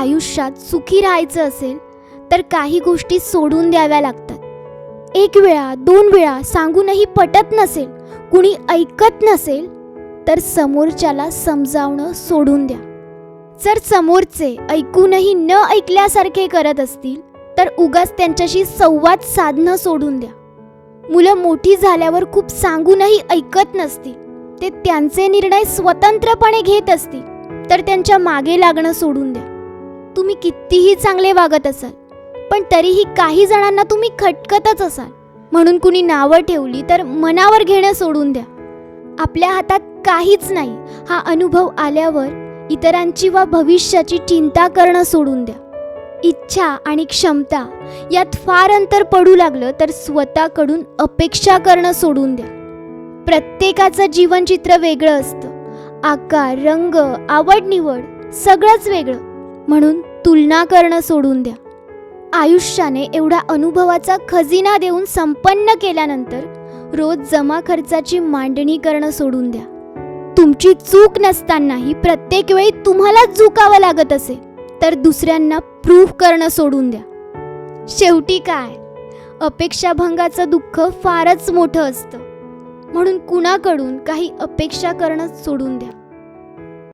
आयुष्यात सुखी राहायचं असेल तर काही गोष्टी सोडून द्याव्या लागतात. एक वेळा दोन वेळा सांगूनही पटत नसेल कुणी ऐकत नसेल तर समोरच्याला समजावणं सोडून द्या. जर समोरचे ऐकूनही न ऐकल्यासारखे करत असतील तर उगाच त्यांच्याशी संवाद साधणं सोडून द्या. मुलं मोठी झाल्यावर खूप सांगूनही ऐकत नसतील ते त्यांचे निर्णय स्वतंत्रपणे घेत असतील तर त्यांच्या मागे लागणं सोडून द्या. तुम्ही कितीही चांगले वागत असाल पण तरीही काही जणांना तुम्ही खटकतच असाल. म्हणून कुणी नावं ठेवली तर मनावर घेणं सोडून द्या. आपल्या हातात काहीच नाही हा अनुभव आल्यावर इतरांची वा भविष्याची चिंता करणं सोडून द्या. इच्छा आणि क्षमता यात फार अंतर पडू लागलं तर स्वतःकडून अपेक्षा करणं सोडून द्या. प्रत्येकाचं जीवनचित्र वेगळं असतं. आकार रंग आवड निवड सगळंच वेगळं. म्हणून तुलना करणं सोडून द्या. आयुष्याने एवढा अनुभवाचा खजिना देऊन संपन्न केल्यानंतर रोज जमा खर्चाची मांडणी करणं सोडून द्या. तुमची चूक नसतानाही प्रत्येक वेळी तुम्हालाच झुकावं लागत असे तर दुसऱ्यांना प्रूफ करणं सोडून द्या. शेवटी काय? अपेक्षाभंगाचं दुःख फारच मोठं असतं. म्हणून कुणाकडून काही अपेक्षा करणं सोडून द्या.